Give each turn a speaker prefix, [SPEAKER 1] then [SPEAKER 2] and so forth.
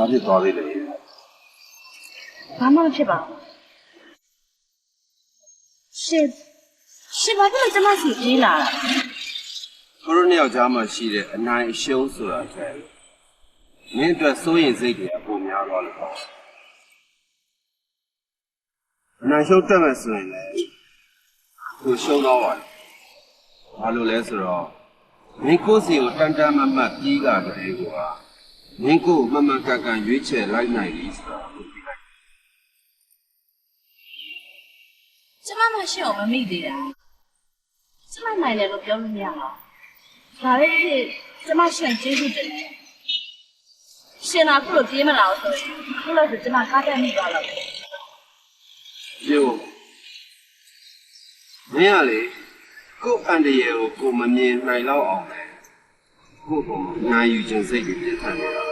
[SPEAKER 1] ဘာဖြစ်သွားသေးလဲ
[SPEAKER 2] ဘာမှမဖြစ်ပါဘူးရှင်ရှင်ဘာဖြစ်လို့ကျမစီပြေးလာတာ
[SPEAKER 1] သူတို့နှစ်ယောက်ကြားမှာရှိတဲ့အနိုင်အရှုံးဆိုတာတဲ့မင်းအတွက်စိုးရင်စိတ်တွေအပုံများသွားလို့ပေါ့အနိုင်ရှုံးတက်မယ်ဆိုရင်လည်းကိုရှုံးတော့ပါလေဘာလို့လဲဆိုတော့မင်းကိုယ်စီကိုတန်တန်မတ်မတ်ပြီးတာတည်းက မင်းကိုယ်မမကန်ကန်ရွေးချယ်လိုက်နိုင်ပြီဆိုတာကိုသိလိုက်
[SPEAKER 2] ကျမမရှင်ကိုမမိသေးတာကျမနိုင်တယ်လို့ပြောလို့မရပါဘူးဒါလည်းဖြစ်ကျမရှင်ကျေးဇူးတင်တယ်ရှင်နာခုလိုပြေးမလာဘူးဆိုရင်ခုလို့ဆိုကျမကားတက်မိသွားတော့တယ်
[SPEAKER 1] ပြေဖို့မင်းကလေကိုယ့်အန်တရယ်ကိုကိုယ်မမြင်နိုင်တော့အောင်လေကိုယ့်ကိုယ်နိုင်ယူခြင်းစိတ်တွေပြည့်ထန်နေတာ